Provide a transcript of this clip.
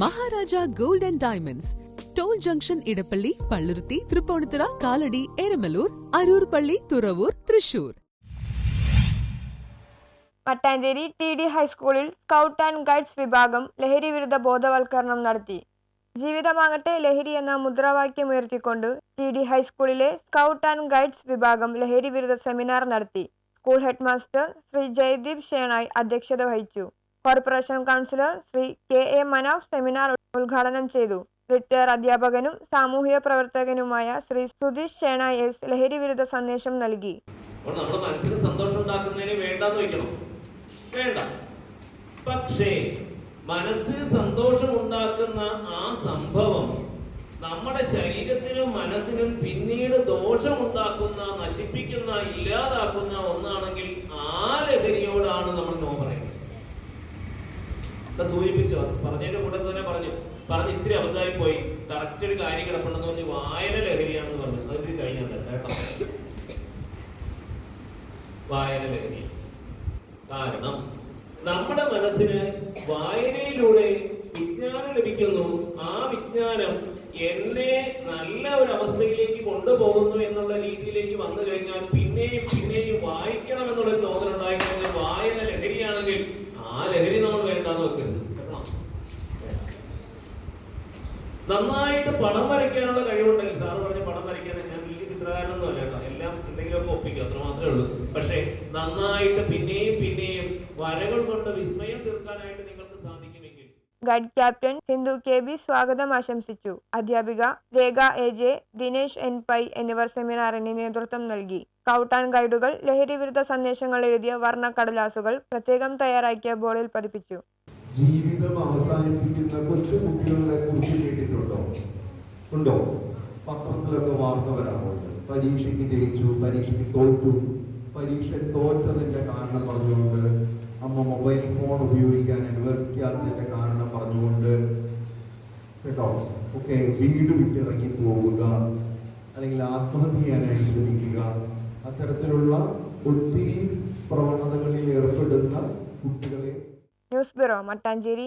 Maharaja gold and diamonds. Toll junction Edappally Palluruthy Tripunithura Kalady Eramalloor Aroor പള്ളി Thuravoor Thrissur. Mattancherry T D ഹൈസ്കൂളിൽ scout and guides വിഭാഗം ലഹരി വിരുദ്ധ ബോധവൽക്കരണം നടത്തി. ജീവിതമാകട്ടെ ലഹരി എന്ന മുദ്രാവാക്യം ഉയർത്തിക്കൊണ്ട് ടി ഡി ഹൈസ്കൂളിലെ സ്കൗട്ട് ആൻഡ് ഗൈഡ്സ് വിഭാഗം ലഹരി വിരുദ്ധ സെമിനാർ നടത്തി. School head master Shri Jayadeep Shenoy അധ്യക്ഷത വഹിച്ചു. Corporation councillor Shri K A Mano seminar ഉദ്ഘാടനം ചെയ്തു. റിട്ടയർ അധ്യാപകനും സാമൂഹിക പ്രവർത്തകനുമായ ശ്രീ സുധീഷ് ഷേണ എസ് ലഹരി വിരുദ്ധ സന്ദേശം നൽകി. നമ്മുടെ സന്തോഷം വെക്കണം വേണ്ട. പക്ഷേ മനസ്സിന് സന്തോഷം ഉണ്ടാക്കുന്ന ആ സംഭവം നമ്മുടെ ശരീരത്തിനും മനസ്സിനും പിന്നീട് ദോഷമുണ്ടാക്കുന്ന നശിപ്പിക്കുന്ന ഇല്ലാതാക്കുന്ന ഇവിടെ സൂചിപ്പിച്ചു. പറഞ്ഞതിന്റെ കൂടെ തന്നെ പറഞ്ഞു. പറഞ്ഞ് ഇത്തിരി അബദ്ധമായി പോയി. കറക്റ്റ് ഒരു കാര്യം കിടപ്പുണ്ടെന്ന് പറഞ്ഞ് വായന ലഹരിയാണെന്ന് പറഞ്ഞു. അതിന് കഴിഞ്ഞാൽ കേട്ടോ. വായന ലഹരി. കാരണം നമ്മുടെ മനസ്സിന് വായനയിലൂടെ വിജ്ഞാനം ലഭിക്കുന്നു. ആ വിജ്ഞാനം എന്നെ നല്ല ഒരു അവസ്ഥയിലേക്ക് കൊണ്ടുപോകുന്നു എന്നുള്ള രീതിയിലേക്ക് വന്നു കഴിഞ്ഞാൽ പിന്നെയും പിന്നെയും വായിക്കണം എന്നുള്ളൊരു തോന്നലുണ്ടായി കഴിഞ്ഞാൽ വായന ലഹരിയാണെങ്കിൽ ആ ലഹരി നമ്മൾ വേണ്ടാന്ന് വെക്കരുത് കേട്ടോ നന്നായിട്ട് പണം വരയ്ക്കാനുള്ള കഴിവുണ്ടെങ്കിൽ സാറ് പറഞ്ഞ പണം വരയ്ക്കാൻ ഞാൻ വലിയ ചിത്രകാരനൊന്നും അല്ല കേട്ടോ. എല്ലാം എന്തെങ്കിലുമൊക്കെ ഒപ്പിക്കും അത്ര മാത്രമേ ഉള്ളൂ. പക്ഷേ നന്നായിട്ട് പിന്നെയും പിന്നെയും വരകൾ കൊണ്ട് വിസ്മയം തീർക്കാനായിട്ട് നിങ്ങൾക്ക് സാധിക്കുമെങ്കിൽ. Guide captain Sindhu K B സ്വാഗതം ആശംസിച്ചു. അധ്യാപിക Rekha A J Dinesh N Pai എന്നിവർ സെമിനാറിന് നേതൃത്വം നൽകി. കൗട്ടാൻ ഗൈഡുകൾ ലഹരി വിരുദ്ധ സന്ദേശങ്ങൾ എഴുതിയ വർണ കടലാസുകൾ പ്രത്യേകം തയ്യാറാക്കിയ ബോർഡിൽ പതിപ്പിച്ചു. ജീവിതം അവസാനിപ്പിക്കുന്ന കൊച്ചു കുട്ടികളെ കുറിച്ച് കേട്ടിട്ടുണ്ടോ? ഉണ്ടോ? പത്രത്തിലൊക്കെ വാർത്ത വരാറുണ്ട് പരീക്ഷയ്ക്ക് ജയിച്ചു പരീക്ഷയ്ക്ക് തോറ്റു. പരീക്ഷ തോറ്റതിന്റെ കാരണം പറഞ്ഞുകൊണ്ട് അമ്മ മൊബൈൽ ഫോൺ ഉപയോഗിക്കാൻ അനുവദിക്കാത്തതിന്റെ കാരണം പറഞ്ഞുകൊണ്ട് കേട്ടോ? ഒക്കെ വീട് വിട്ടിറങ്ങി പോവുക അല്ലെങ്കിൽ ആത്മഹത്യ ചെയ്യാനായി ശ്രമിക്കുക. അത്തരത്തിലുള്ള ഒത്തിരി പ്രവണതകളിൽ ഏർപ്പെടുന്ന കുട്ടികളെ ന്യൂസ് ബ്യൂറോ മട്ടാഞ്ചേരി